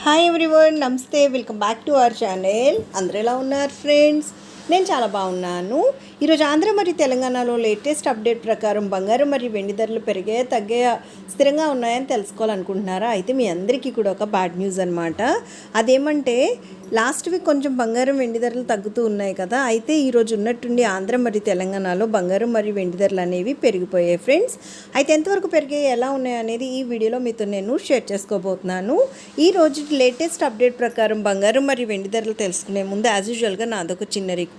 Hi everyone namaste welcome back to our channel అందరూ ఎలా ఉన్నారు ఫ్రెండ్స్ నేను చాలా బాగున్నాను. ఈరోజు ఆంధ్ర మరియు తెలంగాణలో లేటెస్ట్ అప్డేట్ ప్రకారం బంగారం మరియు వెండి ధరలు పెరిగాయా తగ్గాయా స్థిరంగా ఉన్నాయని తెలుసుకోవాలనుకుంటున్నారా? అయితే మీ అందరికీ కూడా ఒక బ్యాడ్ న్యూస్ అనమాట అదేమంటే లాస్ట్ వీక్ కొంచెం బంగారం వెండి ధరలు తగ్గుతూ ఉన్నాయి కదా? అయితే ఈరోజు ఉన్నట్టుండి ఆంధ్ర మరియు తెలంగాణలో బంగారం మరియు వెండి ధరలు అనేవి పెరిగిపోయాయి ఫ్రెండ్స్. అయితే ఎంతవరకు పెరిగాయి ఎలా ఉన్నాయి అనేది ఈ వీడియోలో మీతో నేను షేర్ చేసుకోబోతున్నాను. ఈ రోజు లేటెస్ట్ అప్డేట్ ప్రకారం బంగారం మరియు వెండి ధరలు తెలుసుకునే ముందు యాజ్ యూజువల్గా నాదొక చిన్న రిక్వెస్ట్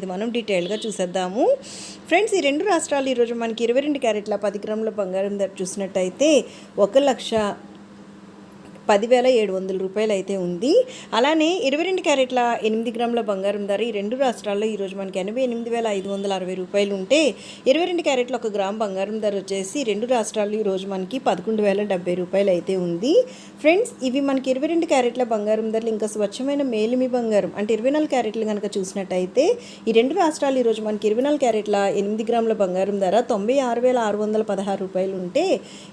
మనం డీటెయిల్గా చూసేద్దాము. ఫ్రెండ్స్ ఈ రెండు రాష్ట్రాలు ఈరోజు మనకి ఇరవై రెండు క్యారెట్ల పది గ్రాముల బంగారం ధర చూసినట్టయితే ఒక లక్ష పదివేల ఏడు వందల రూపాయలు అయితే ఉంది. అలానే ఇరవై రెండు క్యారెట్ల ఎనిమిది గ్రాముల బంగారం ధర ఈ రెండు రాష్ట్రాల్లో ఈరోజు మనకి ఎనభై ఎనిమిది వేల ఐదు వందల అరవై రూపాయలు ఉంటే ఇరవై రెండు క్యారెట్ల ఒక గ్రామ్ బంగారం ధర వచ్చేసి రెండు రాష్ట్రాల్లో ఈరోజు మనకి పదకొండు వేల డెబ్బై రూపాయలు అయితే ఉంది. ఫ్రెండ్స్ ఇవి మనకి ఇరవై రెండు క్యారెట్ల బంగారం ధరలు ఇంకా స్వచ్ఛమైన మేలిమి బంగారం అంటే ఇరవై నాలుగు క్యారెట్లు కనుక చూసినట్టయితే ఈ రెండు రాష్ట్రాలు ఈరోజు మనకి ఇరవై నాలుగు క్యారెట్ల ఎనిమిది గ్రాముల బంగారం ధర తొంభై ఆరు వేల ఆరు వందల పదహారు రూపాయలు ఉంటే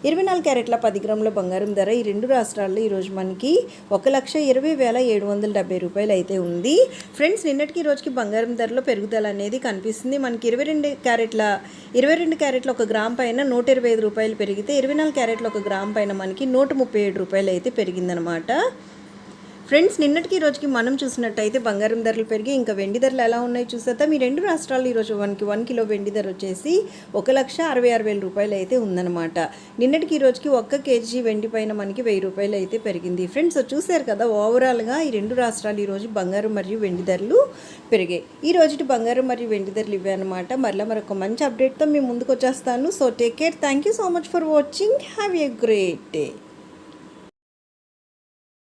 ఇరవై నాలుగు క్యారెట్ల పది గ్రాముల బంగారం ధర ఈ రెండు రాష్ట్రాల్లో ఈరోజు మనకి ఒక లక్ష ఇరవై వేల ఏడు వందల డెబ్బై రూపాయలు అయితే ఉంది. ఫ్రెండ్స్ నిన్నటికి రోజుకి బంగారం ధరలో పెరుగుదల అనేది కనిపిస్తుంది. మనకి ఇరవై రెండు క్యారెట్ల ఇరవై రెండు క్యారెట్ల ఒక గ్రామ్ పైన నూట ఇరవై ఐదు రూపాయలు పెరిగితే ఇరవై నాలుగు క్యారెట్ల ఒక గ్రామ్ పైన మనకి నూట ముప్పై ఏడు రూపాయలు అయితే పెరిగిందనమాట. ఫ్రెండ్స్ నిన్నటికి ఈ రోజుకి మనం చూసినట్టయితే బంగారం ధరలు పెరిగి ఇంకా వెండి ధరలు ఎలా ఉన్నాయి చూసేద్దాం. ఈ రెండు రాష్ట్రాలు ఈరోజు మనకి వన్ కిలో వెండి ధర వచ్చేసి ఒక లక్ష అరవై ఆరు వేల రూపాయలు అయితే ఉందన్నమాట. నిన్నటికి ఈ రోజుకి ఒక్క కేజీ వెండి పైన మనకి వెయ్యి రూపాయలు అయితే పెరిగింది. ఫ్రెండ్స్ చూశారు కదా ఓవరాల్గా ఈ రెండు రాష్ట్రాలు ఈరోజు బంగారం మరియు వెండి ధరలు పెరిగాయి. ఈ రోజుటి బంగారం మరియు వెండి ధరలు ఇవే అనమాట మరలా మరొక మంచి అప్డేట్తో మేము ముందుకు వచ్చేస్తాను. So take care thank you so much for watching have a great day